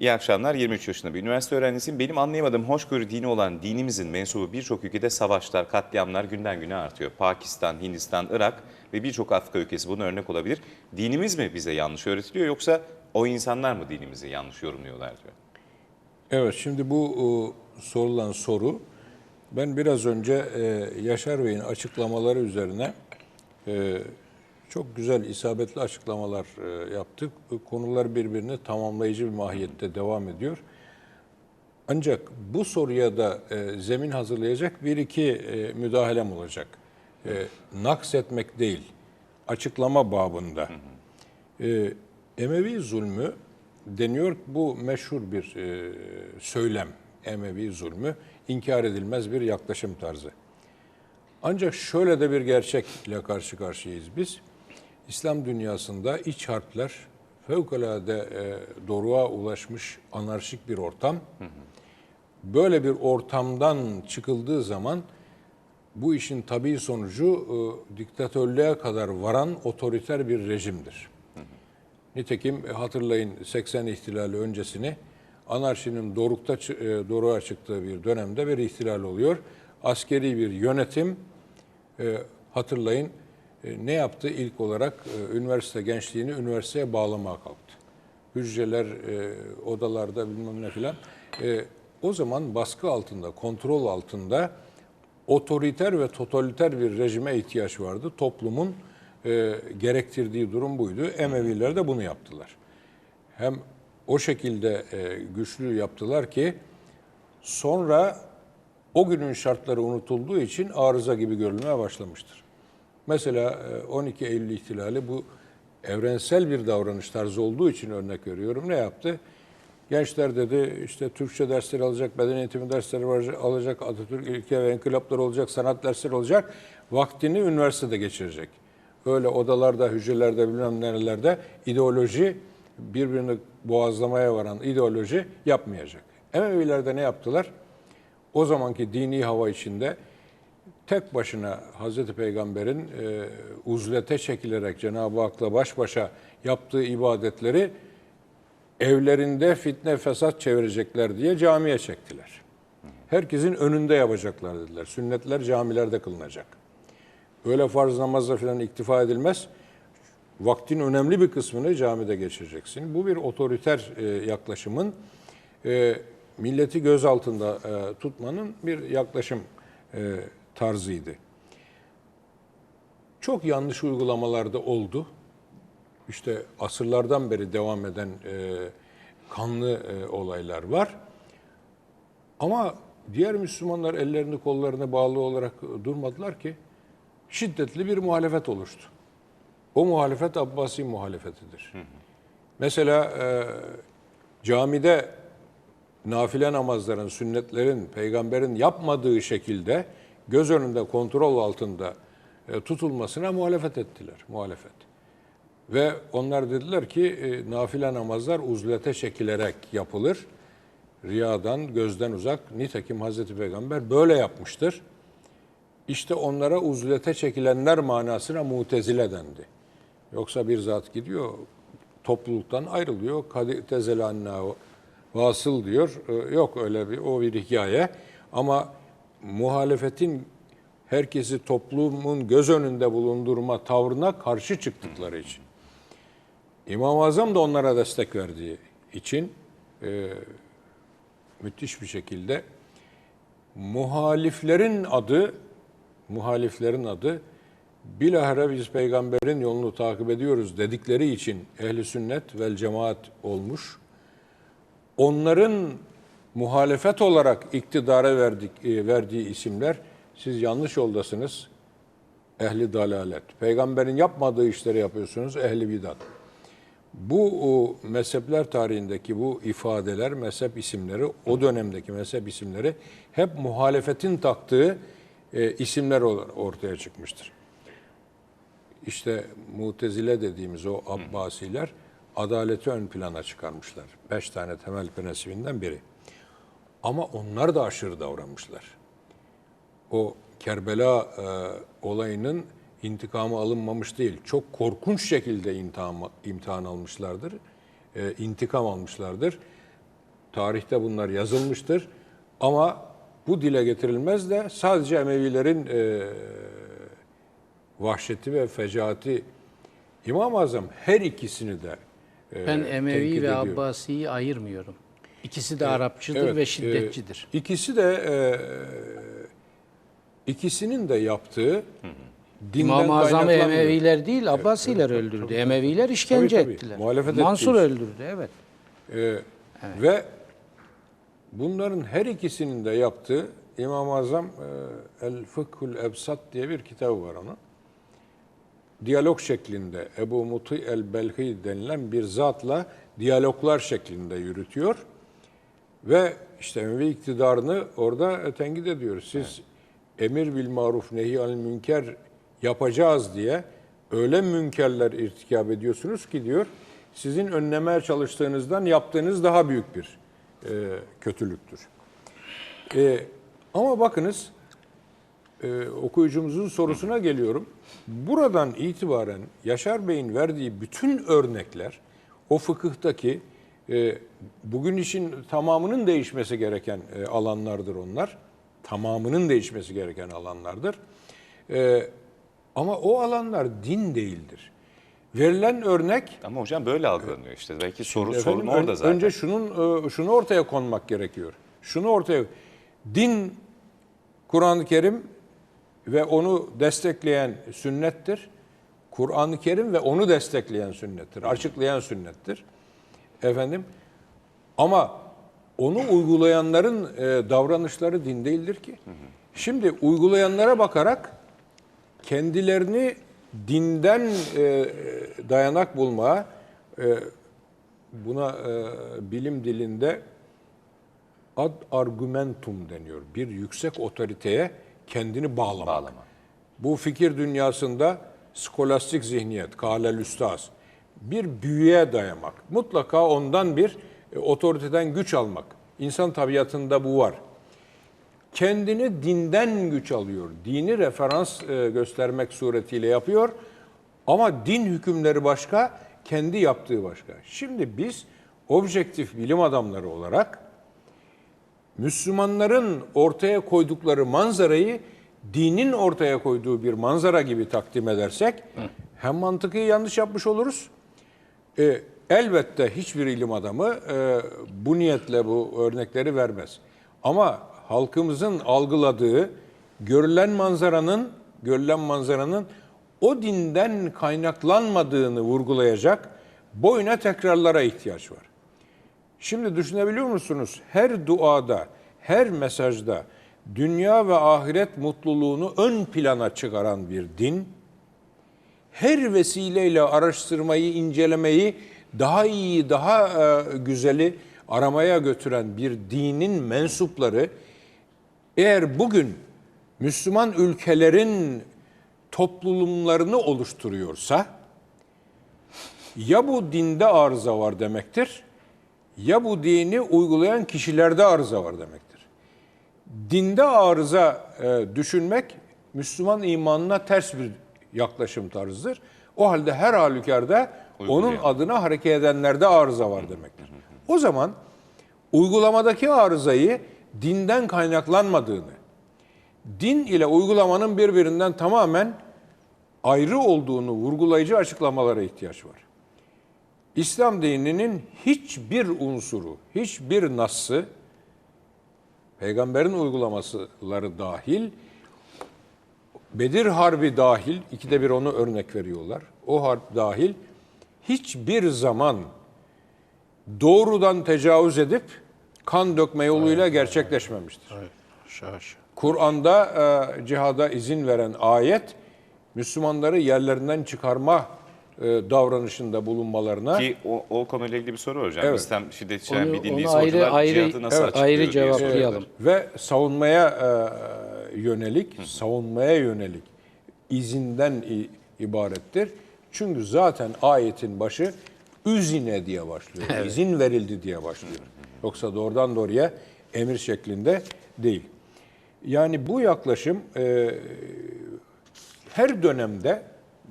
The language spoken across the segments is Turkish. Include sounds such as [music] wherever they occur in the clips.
İyi akşamlar. 23 yaşında bir üniversite öğrencisiyim. Benim anlayamadığım hoşgörü dini olan dinimizin mensubu birçok ülkede savaşlar, katliamlar günden güne artıyor. Pakistan, Hindistan, Irak ve birçok Afrika ülkesi buna örnek olabilir. Dinimiz mi bize yanlış öğretiliyor yoksa o insanlar mı dinimizi yanlış yorumluyorlar diyor. Evet, şimdi bu e, sorulan soru, ben biraz önce e, Yaşar Bey'in açıklamaları üzerine e, çok güzel, isabetli açıklamalar e, yaptık. Konular birbirini tamamlayıcı bir mahiyette devam ediyor. Ancak bu soruya da e, zemin hazırlayacak bir iki e, müdahalem olacak. E, naksetmek değil, açıklama babında. E, Emevi zulmü deniyor bu meşhur bir e, söylem. Emevi zulmü inkar edilmez bir yaklaşım tarzı. Ancak şöyle de bir gerçekle karşı karşıyayız biz. İslam dünyasında iç harpler fevkalade e, doruğa ulaşmış anarşik bir ortam. Böyle bir ortamdan çıkıldığı zaman bu işin tabii sonucu e, diktatörlüğe kadar varan otoriter bir rejimdir. Nitekim e, hatırlayın 80 ihtilali öncesini anarşinin dorukta e, doruğa çıktığı bir dönemde bir ihtilal oluyor. Askeri bir yönetim e, hatırlayın ne yaptı ilk olarak e, üniversite gençliğini üniversiteye bağlamaya kalktı. Hücreler e, odalarda bilmem ne filan. E, o zaman baskı altında, kontrol altında otoriter ve totaliter bir rejime ihtiyaç vardı. Toplumun e, gerektirdiği durum buydu. Emeviler de bunu yaptılar. Hem o şekilde e, güçlü yaptılar ki sonra o günün şartları unutulduğu için arıza gibi görülmeye başlamıştır. Mesela e, 12 Eylül ihtilali bu evrensel bir davranış tarzı olduğu için örnek veriyorum. Ne yaptı? Gençler dedi işte Türkçe dersleri alacak, beden eğitimi dersleri alacak, Atatürk ilke ve inkılapları olacak, sanat dersleri olacak. Vaktini üniversitede geçirecek. Öyle odalarda, hücrelerde bilmem nerelerde ideoloji birbirini boğazlamaya varan ideoloji yapmayacak. Emeviler de ne yaptılar? O zamanki dini hava içinde tek başına Hazreti Peygamber'in e, uzlete çekilerek Cenab-ı Hak'la baş başa yaptığı ibadetleri evlerinde fitne fesat çevirecekler diye camiye çektiler. Herkesin önünde yapacaklar dediler. Sünnetler camilerde kılınacak. Öyle farz namazla falan iktifa edilmez. Vaktin önemli bir kısmını camide geçireceksin. Bu bir otoriter e, yaklaşımın e, milleti göz altında e, tutmanın bir yaklaşım tarzıydı. Çok yanlış uygulamalarda oldu. İşte asırlardan beri devam eden e, kanlı e, olaylar var. Ama diğer Müslümanlar ellerini kollarını bağlı olarak durmadılar ki şiddetli bir muhalefet oluştu. O muhalefet Abbasi muhalefetidir. Mesela e, camide nafile namazların, sünnetlerin, peygamberin yapmadığı şekilde göz önünde kontrol altında e, tutulmasına muhalefet ettiler. Muhalefet. Ve onlar dediler ki e, nafile namazlar uzlete çekilerek yapılır. Riyadan, gözden uzak. Nitekim Hazreti Peygamber böyle yapmıştır. İşte onlara uzlete çekilenler manasına mutezile dendi. Yoksa bir zat gidiyor, topluluktan ayrılıyor. Tezelanna vasıl diyor. Ee, Yok öyle bir o bir hikaye. Ama muhalefetin herkesi toplumun göz önünde bulundurma tavrına karşı çıktıkları için. İmam-ı Azam da onlara destek verdiği için e, müthiş bir şekilde muhaliflerin adı muhaliflerin adı bilahare biz peygamberin yolunu takip ediyoruz dedikleri için ehli sünnet vel cemaat olmuş. Onların muhalefet olarak iktidara verdik, e, verdiği isimler siz yanlış yoldasınız. Ehli dalalet. Peygamberin yapmadığı işleri yapıyorsunuz. Ehli bidat. Bu o, mezhepler tarihindeki bu ifadeler, mezhep isimleri, o dönemdeki mezhep isimleri hep muhalefetin taktığı e, isimler ortaya çıkmıştır. İşte Mutezile dediğimiz o Abbasiler adaleti ön plana çıkarmışlar. Beş tane temel prensibinden biri. Ama onlar da aşırı davranmışlar. O Kerbela e, olayının intikamı alınmamış değil. Çok korkunç şekilde imtihan, imtihan almışlardır. E, intikam almışlardır. Tarihte bunlar yazılmıştır. Ama bu dile getirilmez de sadece Emevilerin e, vahşeti ve fecaati İmam-ı Azam her ikisini de e, Ben Emevi ve ediyor. Abbasi'yi ayırmıyorum. İkisi de Arapçıdır Evet, ve e, şiddetçidir. ikisi de e, ikisinin de yaptığı İmam-ı Azam'ı. Emeviler değil, Abbasiler öldürdü. Emeviler işkence Tabii, tabii. ettiler. Muhalefet Mansur etti. öldürdü, evet. Ee, Ve bunların her ikisinin de yaptığı İmam-ı Azam e, El Fıkhul Ebsat diye bir kitabı var onun. Diyalog şeklinde Ebu Muti El Belhi denilen bir zatla diyaloglar şeklinde yürütüyor. Ve işte Emevi iktidarını orada tenkit ediyoruz. Siz emir bil maruf nehi anil münker yapacağız diye öyle münkerler irtikap ediyorsunuz ki diyor sizin önlemeye çalıştığınızdan yaptığınız daha büyük bir e, kötülüktür. E, ama bakınız e, okuyucumuzun sorusuna geliyorum. Buradan itibaren Yaşar Bey'in verdiği bütün örnekler o fıkıhtaki bugün işin tamamının değişmesi gereken e, alanlardır onlar. Tamamının değişmesi gereken alanlardır. E, ama o alanlar din değildir. Verilen örnek Ama hocam böyle algılanıyor işte. Belki soru Efendim, sorun orada zaten. Önce şunun e, şunu ortaya konmak gerekiyor. Şunu ortaya din Kur'an-ı Kerim ve onu destekleyen sünnettir. Kur'an-ı Kerim ve onu destekleyen sünnettir, açıklayan sünnettir. Efendim ama onu uygulayanların e, davranışları din değildir ki. Şimdi uygulayanlara bakarak kendilerini dinden e, dayanak bulmaya e, buna e, bilim dilinde ad argumentum deniyor. Bir yüksek otoriteye kendini bağlamak. Bağlama. Bu fikir dünyasında skolastik zihniyet, kâlel üstaz, bir büyüye dayamak. Mutlaka ondan bir e, otoriteden güç almak. İnsan tabiatında bu var. Kendini dinden güç alıyor. Dini referans e, göstermek suretiyle yapıyor. Ama din hükümleri başka, kendi yaptığı başka. Şimdi biz objektif bilim adamları olarak Müslümanların ortaya koydukları manzarayı dinin ortaya koyduğu bir manzara gibi takdim edersek hem mantıkı yanlış yapmış oluruz. E, elbette hiçbir ilim adamı e, bu niyetle bu örnekleri vermez. Ama halkımızın algıladığı görülen manzaranın görülen manzaranın o dinden kaynaklanmadığını vurgulayacak boyuna tekrarlara ihtiyaç var. Şimdi düşünebiliyor musunuz? Her duada, her mesajda dünya ve ahiret mutluluğunu ön plana çıkaran bir din, her vesileyle araştırmayı, incelemeyi daha iyi, daha e, güzeli aramaya götüren bir dinin mensupları eğer bugün Müslüman ülkelerin toplumlarını oluşturuyorsa ya bu dinde arıza var demektir ya bu dini uygulayan kişilerde arıza var demektir. Dinde arıza e, düşünmek Müslüman imanına ters bir yaklaşım tarzıdır. O halde her halükarda onun Uygulayan. adına hareket edenlerde arıza var demektir. O zaman uygulamadaki arızayı dinden kaynaklanmadığını, din ile uygulamanın birbirinden tamamen ayrı olduğunu vurgulayıcı açıklamalara ihtiyaç var. İslam dininin hiçbir unsuru, hiçbir nassı, peygamberin uygulamasıları dahil, Bedir Harbi dahil, ikide bir onu örnek veriyorlar. O harp dahil hiçbir zaman doğrudan tecavüz edip kan dökme yoluyla gerçekleşmemiştir. Şaş. Kur'an'da e, cihada izin veren ayet Müslümanları yerlerinden çıkarma e, davranışında bulunmalarına Ki o, o konuyla ilgili bir soru hocam. Evet. İslam şiddet içeren Onu- bir din onu değilse ayrı- hocalar ayrı- cihadı nasıl Evet, açıklıyor ayrı. Cevaplayalım. ve savunmaya e, yönelik, savunmaya yönelik izinden ibarettir. Çünkü zaten ayetin başı üzine diye başlıyor. İzin verildi diye başlıyor. Yoksa doğrudan doğruya emir şeklinde değil. Yani bu yaklaşım e, her dönemde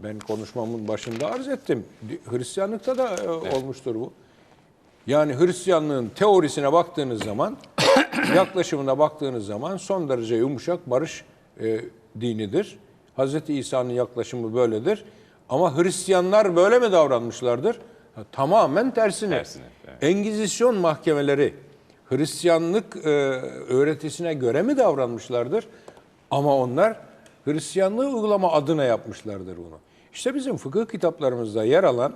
ben konuşmamın başında arz ettim. Hristiyanlıkta da e, olmuştur bu. Yani Hristiyanlığın teorisine baktığınız zaman, yaklaşımına baktığınız zaman son derece yumuşak barış e, dinidir. Hz. İsa'nın yaklaşımı böyledir. Ama Hristiyanlar böyle mi davranmışlardır? Ha, Tamamen tersine. Tersine, evet. Engizisyon mahkemeleri Hristiyanlık e, öğretisine göre mi davranmışlardır? Ama onlar Hristiyanlığı uygulama adına yapmışlardır bunu. İşte bizim fıkıh kitaplarımızda yer alan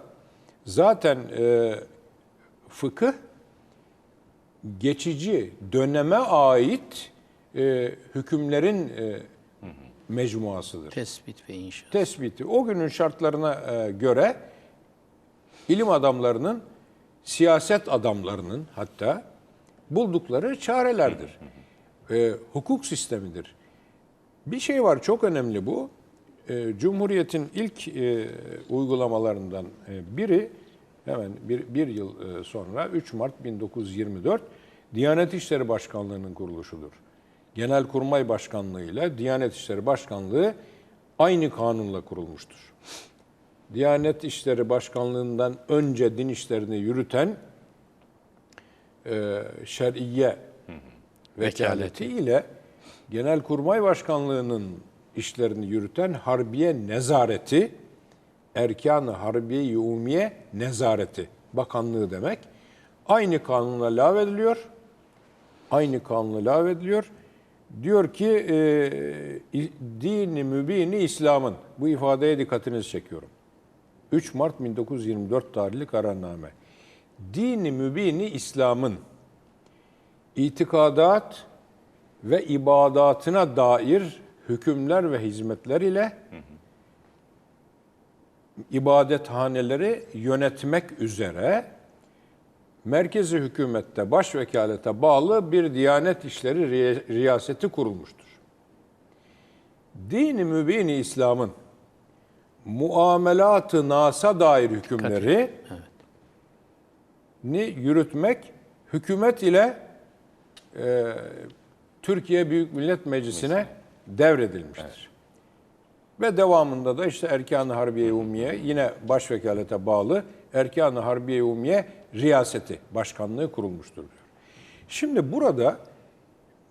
zaten e, fıkıh geçici döneme ait e, hükümlerin e, mecmuasıdır Tespit ve inşaat. tespiti o günün şartlarına e, göre ilim adamlarının, siyaset adamlarının hatta buldukları çarelerdir. E, hukuk sistemidir. Bir şey var çok önemli bu. E, Cumhuriyet'in ilk e, uygulamalarından e, biri hemen bir, bir yıl e, sonra 3 Mart 1924 Diyanet İşleri Başkanlığı'nın kuruluşudur. Genelkurmay Başkanlığı ile Diyanet İşleri Başkanlığı aynı kanunla kurulmuştur. Diyanet İşleri Başkanlığı'ndan önce din işlerini yürüten e, şer'iye vekaleti ile Genelkurmay Başkanlığı'nın işlerini yürüten Harbiye Nezareti, Erkan-ı Harbiye-i Umumiye Nezareti, bakanlığı demek. Aynı kanunla lağvediliyor. Aynı kanunla lağvediliyor. Diyor ki e, dini mübini İslam'ın, bu ifadeye dikkatinizi çekiyorum. 3 Mart 1924 tarihli kararname. Dini mübini İslam'ın itikadat ve ibadatına dair hükümler ve hizmetler ile ibadethaneleri yönetmek üzere merkezi hükümette baş vekalete bağlı bir Diyanet İşleri Riy- Riyaseti kurulmuştur. Dini mübini İslam'ın muamelat-ı nasa dair hükümleri ni yürütmek hükümet ile e, Türkiye Büyük Millet Meclisi'ne devredilmiştir. Ve devamında da işte Erkan-ı Harbiye Umumiye yine başvekalete bağlı Erkan-ı Harbiye Umumiye riyaseti, başkanlığı kurulmuştur diyor. Şimdi burada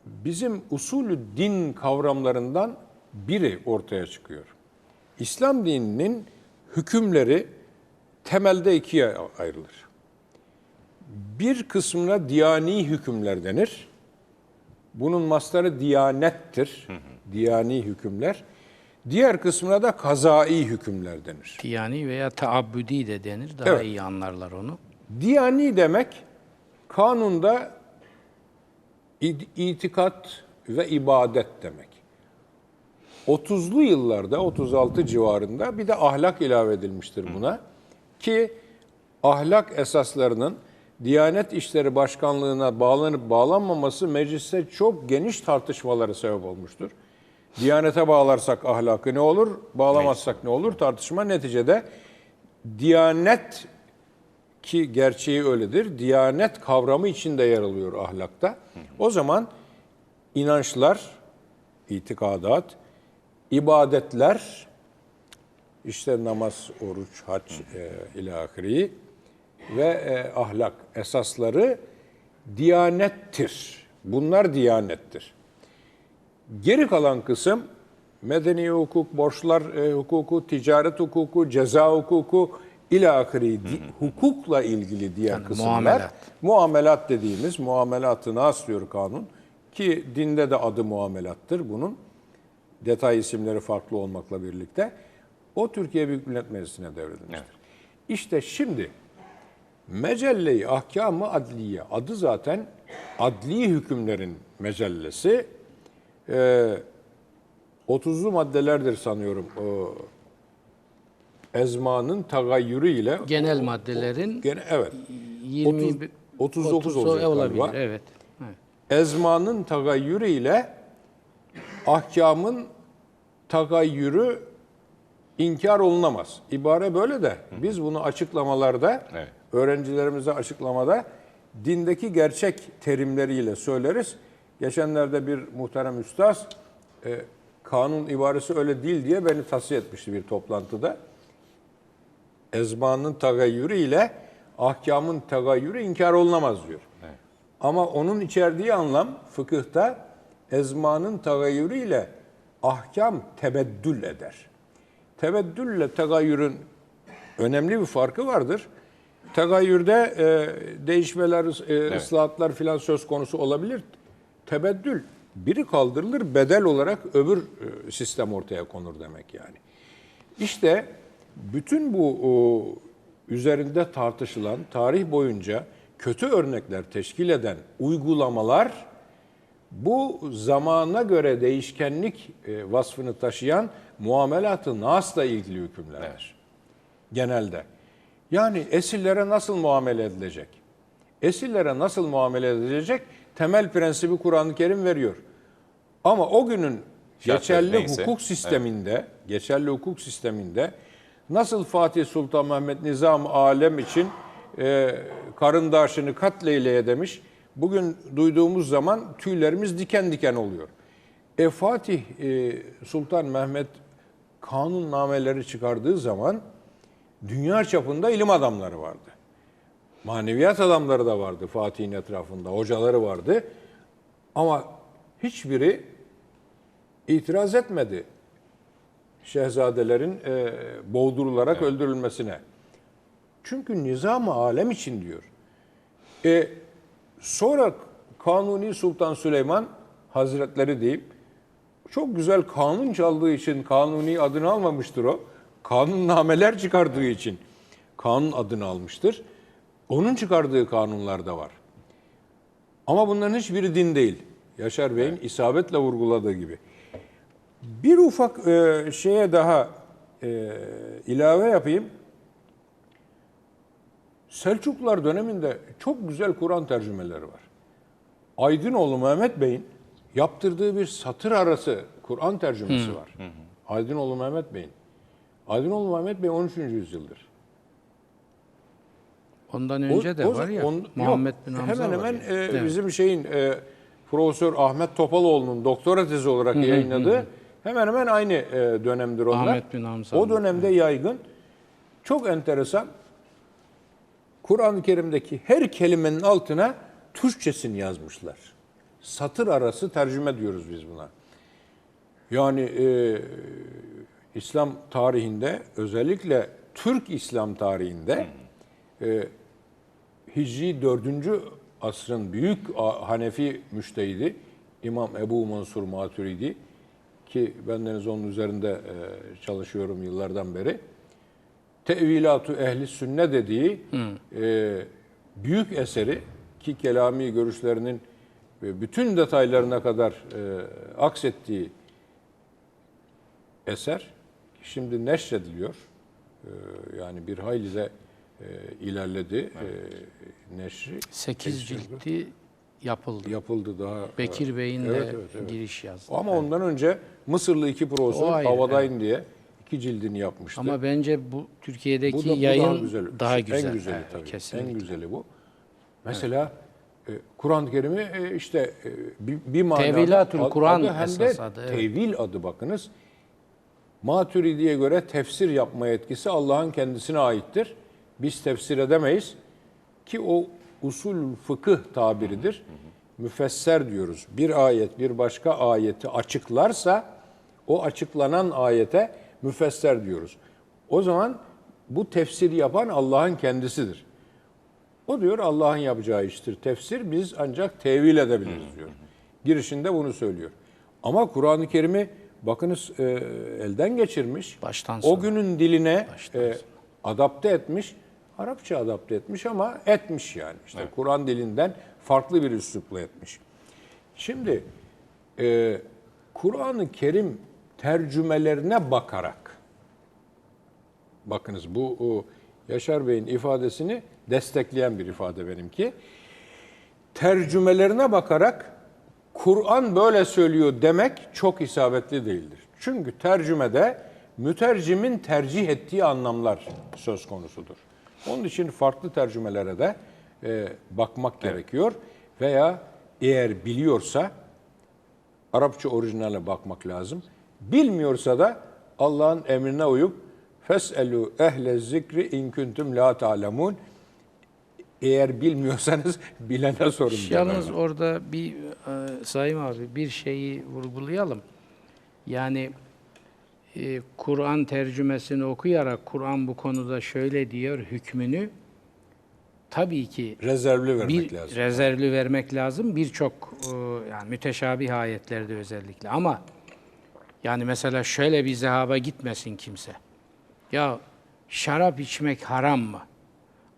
bizim usulü din kavramlarından biri ortaya çıkıyor. İslam dininin hükümleri temelde ikiye ayrılır. Bir kısmına diyani hükümler denir. Bunun mastarı diyanettir. Diyani hükümler. Diğer kısmına da kazai hükümler denir. Yani veya taabbüdi de denir. Daha Evet. iyi anlarlar onu. Diyani demek kanunda itikat ve ibadet demek. 30'lu yıllarda 36 civarında bir de ahlak ilave edilmiştir buna ki ahlak esaslarının Diyanet İşleri Başkanlığı'na bağlanıp bağlanmaması mecliste çok geniş tartışmalara sebep olmuştur. Diyanete bağlarsak ahlakı ne olur, bağlamazsak ne olur tartışma neticede Diyanet ki gerçeği öyledir. Diyanet kavramı içinde yer alıyor ahlakta. O zaman inançlar, itikadat, ibadetler, işte namaz, oruç, hac e, ilahiri ve e, ahlak esasları diyanettir. Bunlar diyanettir. Geri kalan kısım medeni hukuk, borçlar e, hukuku, ticaret hukuku, ceza hukuku ilahiri hukukla ilgili diğer Yani kısımlar. muamelat. Muamelat dediğimiz muamelatı nas diyor kanun ki dinde de adı muamelattır bunun. Detay isimleri farklı olmakla birlikte o Türkiye Büyük Millet Meclisi'ne devredilmiştir. İşte şimdi Mecelle-i Ahkam-ı Adliye adı zaten adli hükümlerin mecellesi. Ee, 30'lu maddelerdir sanıyorum. O, ezmanın tagayyürü ile Genel maddelerin gene evet 20 30 39 olacak olabilir. galiba. Evet. evet. ezmanın tagayyürü ile ahkamın tagayyürü inkar olunamaz. İbare böyle de biz bunu açıklamalarda Evet. öğrencilerimize açıklamada dindeki gerçek terimleriyle söyleriz. Geçenlerde bir muhterem üstaz e, kanun ibaresi öyle değil diye beni tavsiye etmişti bir toplantıda. Ezmanın tagayyürü ile ahkamın tegayyürü inkar olunamaz diyor. Ama onun içerdiği anlam fıkıhta ezmanın tegayyürüyle ahkam tebeddül eder. Tebeddülle tegayyürün önemli bir farkı vardır. Tegayyürde e, değişmeler, e, ıslahatlar filan söz konusu olabilir. Tebeddül biri kaldırılır, bedel olarak öbür e, sistem ortaya konur demek yani. İşte bütün bu o, üzerinde tartışılan tarih boyunca kötü örnekler teşkil eden uygulamalar bu zamana göre değişkenlik e, vasfını taşıyan muamelatı nasla ilgili hükümlerdir. Genelde. Yani esirlere nasıl muamele edilecek? Esirlere nasıl muamele edilecek? Temel prensibi Kur'an-ı Kerim veriyor. Ama o günün Şartları geçerli neyse, hukuk sisteminde, geçerli hukuk sisteminde nasıl Fatih Sultan Mehmet Nizam alem için e, karındaşını katleyleye demiş. Bugün duyduğumuz zaman tüylerimiz diken diken oluyor. E Fatih e, Sultan Mehmet kanunnameleri çıkardığı zaman dünya çapında ilim adamları vardı. Maneviyat adamları da vardı Fatih'in etrafında, hocaları vardı. Ama hiçbiri itiraz etmedi şehzadelerin e, boğdurularak öldürülmesine. Çünkü nizam-ı alem için diyor. E, sonra Kanuni Sultan Süleyman Hazretleri deyip çok güzel kanun çaldığı için Kanuni adını almamıştır o. Kanunnameler çıkardığı için kanun adını almıştır. Onun çıkardığı kanunlar da var. Ama bunların hiçbiri din değil. Yaşar Bey'in isabetle vurguladığı gibi. Bir ufak e, şeye daha e, ilave yapayım. Selçuklular döneminde çok güzel Kur'an tercümeleri var. Aydınoğlu Mehmet Bey'in yaptırdığı bir satır arası Kur'an tercümesi var. Aydınoğlu Mehmet Bey'in. Aydınoğlu Mehmet Bey 13. yüzyıldır. Ondan önce de O- o- var ya. on- Muhammed yok, bin Hamza Hemen hemen e, Evet. bizim şeyin e, Profesör Ahmet Topaloğlu'nun doktora tezi olarak yayınladığı hemen hemen aynı e, dönemdir onlar. Ahmet bin Hamza. O dönemde yaygın. Çok enteresan. Kur'an-ı Kerim'deki her kelimenin altına Türkçesini yazmışlar. Satır arası tercüme diyoruz biz buna. Yani e, İslam tarihinde özellikle Türk İslam tarihinde e, Hicri 4. asrın büyük Hanefi müştehidi İmam Ebu Mansur Maturidi ki bendeniz onun üzerinde e, çalışıyorum yıllardan beri. Tevilatu ehli sünne dediği e, büyük eseri ki kelami görüşlerinin e, bütün detaylarına kadar e, aksettiği eser şimdi neşrediliyor. E, yani bir hayli de e, ilerledi e, neşri. 8 cildi yapıldı. Yapıldı daha. Bekir Bey'in Evet, de evet, evet. giriş yazdı. Ama ondan önce Mısırlı iki profesör ayrı, Havadayın diye iki cildini yapmıştı. Ama bence bu Türkiye'deki Bu da- bu yayın daha güzel. daha güzel. En güzeli Evet, tabii. Kesinlikle. En güzeli bu. Mesela e, Kur'an-ı Kerim'i e, işte e, bir, bir manada Tevilatül Kur'an hem de adı, evet. tevil adı bakınız. Maturidi'ye göre tefsir yapma yetkisi Allah'ın kendisine aittir. Biz tefsir edemeyiz ki o usul fıkıh tabiridir. Müfesser diyoruz. Bir ayet bir başka ayeti açıklarsa o açıklanan ayete müfesser diyoruz. O zaman bu tefsiri yapan Allah'ın kendisidir. O diyor Allah'ın yapacağı iştir. Tefsir biz ancak tevil edebiliriz diyor. Girişinde bunu söylüyor. Ama Kur'an-ı Kerim'i bakınız e, elden geçirmiş. Baştan o sona. günün diline e, adapte etmiş. Arapça adapte etmiş ama etmiş yani. İşte Kur'an dilinden farklı bir üslupla etmiş. Şimdi e, Kur'an-ı Kerim tercümelerine bakarak bakınız bu o, Yaşar Bey'in ifadesini destekleyen bir ifade benimki. Tercümelerine bakarak Kur'an böyle söylüyor demek çok isabetli değildir. Çünkü tercümede mütercimin tercih ettiği anlamlar söz konusudur. Onun için farklı tercümelere de e, bakmak gerekiyor veya eğer biliyorsa Arapça orijinale bakmak lazım. Bilmiyorsa da Allah'ın emrine uyup feselu ehle zikri in kuntum la ta'lemun Eğer bilmiyorsanız [laughs] bilene sorun. Yalnız orada bir e, Sayın abi bir şeyi vurgulayalım. Yani e, Kur'an tercümesini okuyarak Kur'an bu konuda şöyle diyor hükmünü tabii ki Rezervli vermek bir lazım. rezervli vermek lazım. Birçok e, yani müteşabih ayetlerde özellikle ama yani mesela şöyle bir zehaba gitmesin kimse. Ya şarap içmek haram mı?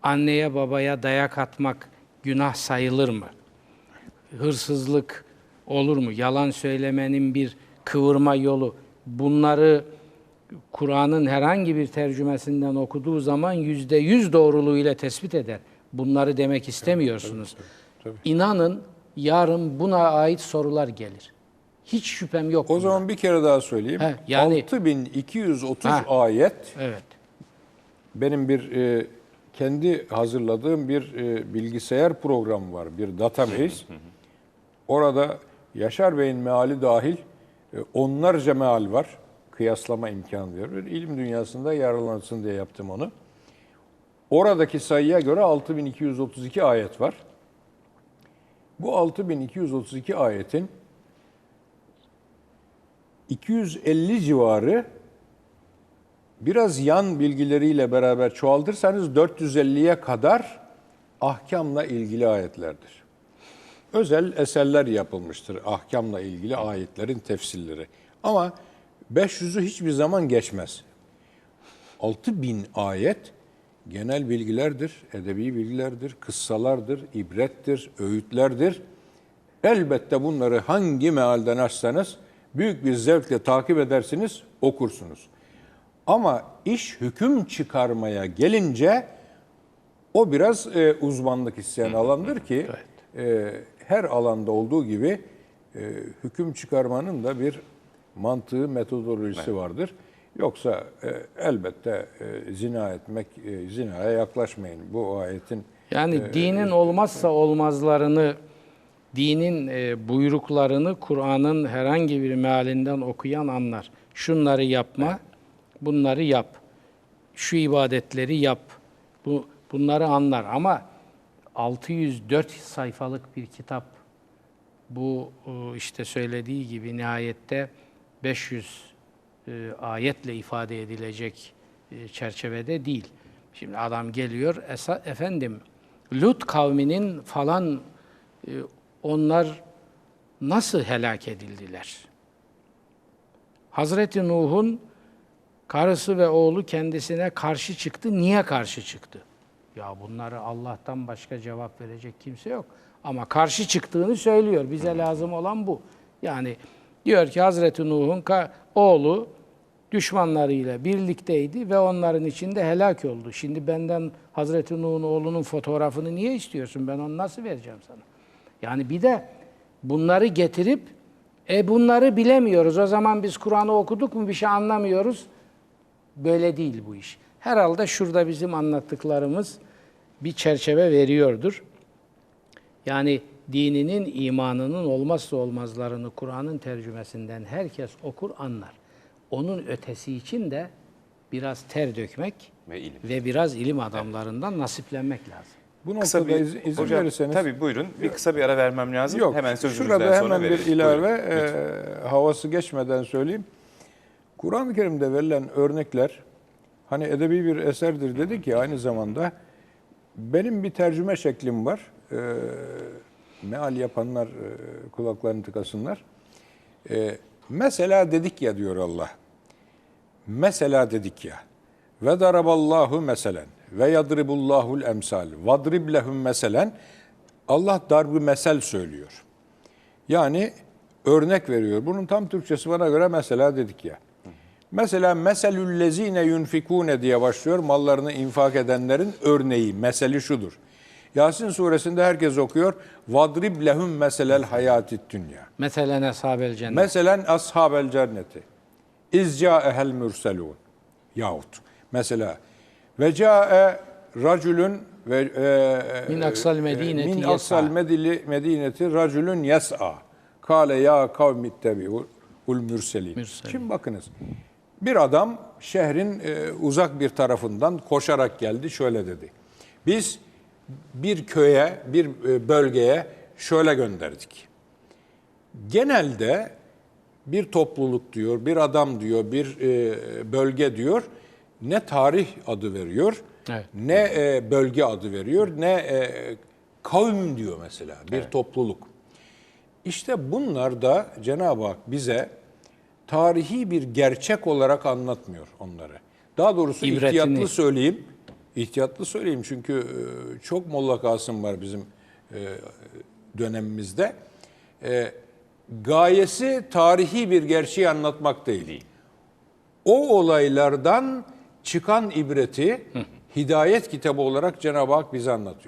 Anneye babaya dayak atmak günah sayılır mı? Hırsızlık olur mu? Yalan söylemenin bir kıvırma yolu. Bunları Kur'an'ın herhangi bir tercümesinden okuduğu zaman yüzde yüz doğruluğuyla tespit eder. Bunları demek istemiyorsunuz. İnanın yarın buna ait sorular gelir. Hiç şüphem yok. O bunda. zaman bir kere daha söyleyeyim. He, yani- 6230 Ha. ayet Evet. benim bir e, kendi hazırladığım bir e, bilgisayar programı var. Bir database. Orada Yaşar Bey'in meali dahil onlarca meal var. Kıyaslama imkanı veriyor. İlim dünyasında yararlansın diye yaptım onu. Oradaki sayıya göre 6232 ayet var. Bu 6232 ayetin 250 civarı biraz yan bilgileriyle beraber çoğaltırsanız 450'ye kadar ahkamla ilgili ayetlerdir. Özel eserler yapılmıştır ahkamla ilgili ayetlerin tefsirleri. Ama 500'ü hiçbir zaman geçmez. 6000 ayet genel bilgilerdir, edebi bilgilerdir, kıssalardır, ibrettir, öğütlerdir. Elbette bunları hangi mealden açsanız büyük bir zevkle takip edersiniz, okursunuz. Ama iş hüküm çıkarmaya gelince o biraz e, uzmanlık isteyen alandır ki e, her alanda olduğu gibi e, hüküm çıkarmanın da bir mantığı, metodolojisi vardır. Yoksa e, elbette e, zina etmek, e, zinaya yaklaşmayın. Bu ayetin Yani dinin olmazsa olmazlarını, dinin e, buyruklarını Kur'an'ın herhangi bir mealinden okuyan anlar. Şunları yapma, bunları yap. Şu ibadetleri yap. Bu bunları anlar ama 604 sayfalık bir kitap bu e, işte söylediği gibi nihayette 500 e, ayetle ifade edilecek e, çerçevede değil. Şimdi adam geliyor, efendim Lut kavminin falan onlar nasıl helak edildiler? Hazreti Nuh'un karısı ve oğlu kendisine karşı çıktı. Niye karşı çıktı? Ya bunları Allah'tan başka cevap verecek kimse yok. Ama karşı çıktığını söylüyor. Bize lazım olan bu. Yani diyor ki Hazreti Nuh'un oğlu düşmanlarıyla birlikteydi ve onların içinde helak oldu. Şimdi benden Hazreti Nuh'un oğlunun fotoğrafını niye istiyorsun? Ben onu nasıl vereceğim sana? Yani bir de bunları getirip e bunları bilemiyoruz. O zaman biz Kur'an'ı okuduk mu bir şey anlamıyoruz. Böyle değil bu iş. Herhalde şurada bizim anlattıklarımız bir çerçeve veriyordur. Yani dininin, imanının olmazsa olmazlarını Kur'an'ın tercümesinden herkes okur, anlar. Onun ötesi için de biraz ter dökmek Ve ilim. ve biraz ilim adamlarından nasiplenmek lazım. bu Kısa noktada bir, iz- izin hocam, verirseniz tabii buyurun. Bir kısa bir ara vermem lazım. Yok, hemen sözünüzden şurada sonra hemen bir veririz. ilave Buyurun. e, havası geçmeden söyleyeyim. Kur'an-ı Kerim'de verilen örnekler hani edebi bir eserdir dedik ya aynı zamanda benim bir tercüme şeklim var. E, meal yapanlar e, kulaklarını tıkasınlar. E, mesela dedik ya diyor Allah. Mesela dedik ya. Ve daraballahu meselen ve yadribullahul emsal. Vadrib lehum meselen. Allah darbı mesel söylüyor. Yani örnek veriyor. Bunun tam Türkçesi bana göre mesela dedik ya. Mesela meselüllezine yunfikune diye başlıyor. Mallarını infak edenlerin örneği, meseli şudur. Yasin suresinde herkes okuyor. Vadrib lehum meselel hayatit dünya. Mesela eshabel cennet. Meselen ashabel cenneti. İzca ehel mürselun. Yahut mesela ve ca'e racülün ve e, Min aksal medineti min aksal medili, medineti racülün yes'a. Kale ya kavmittebi'ul mürselin. Mürselin. Şimdi bakınız. Bir adam şehrin e, uzak bir tarafından koşarak geldi şöyle dedi. Biz bir köye, bir e, bölgeye şöyle gönderdik. Genelde bir topluluk diyor, bir adam diyor, bir e, bölge diyor ne tarih adı veriyor, Evet. ne e, bölge adı veriyor, ne e, kavim diyor mesela, bir topluluk. İşte bunlar da Cenab-ı Hak bize tarihi bir gerçek olarak anlatmıyor onları. Daha doğrusu İbretini. ihtiyatlı söyleyeyim. İhtiyatlı söyleyeyim çünkü e, çok Molla Kasım var bizim e, dönemimizde. E, Gayesi tarihi bir gerçeği anlatmak değil. O olaylardan çıkan ibreti hidayet kitabı olarak Cenab-ı Hak bize anlatıyor.